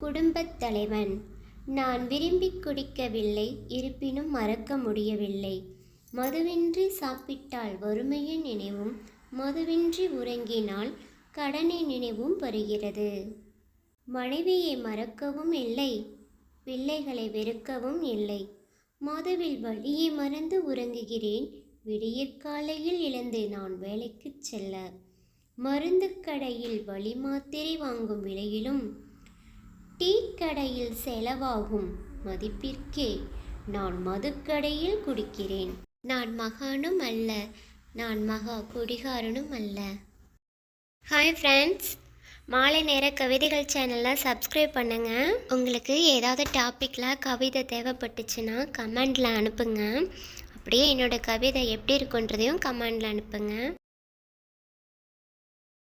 குடும்பத் தலைவன். நான் விரும்பி குடிக்கவில்லை இருப்பினும் மறக்க முடியவில்லை. மதுவின்றி சாப்பிட்டால் வறுமையின் நினைவும் மதுவின்றி உறங்கினால் கடனை நினைவும் வருகிறது. மனைவியை மறக்கவும் இல்லை பிள்ளைகளை வெறுக்கவும் இல்லை. மதுவில் வழியை மறந்து உறங்குகிறேன் விடியற்காலையில் இழந்து நான் வேலைக்குச் செல்ல. மருந்து கடையில் வழி மாத்திரை வாங்கும் விலையிலும் டீ கடையில் செலவாகும் மதிப்பிற்கே நான் மதுக்கடையில் குடிக்கிறேன். நான் மகானும் அல்ல நான் மகா குடிகாரனும் அல்ல. ஹாய் ஃப்ரெண்ட்ஸ் மாலை நேர கவிதைகள் சேனலில் சப்ஸ்கிரைப் பண்ணுங்கள் உங்களுக்கு ஏதாவது டாப்பிக்கில் கவிதை தேவைப்பட்டுச்சுன்னா கமெண்டில் அனுப்புங்க. அப்படியே என்னோடய கவிதை எப்படி இருக்குன்றதையும் கமெண்டில் அனுப்புங்க.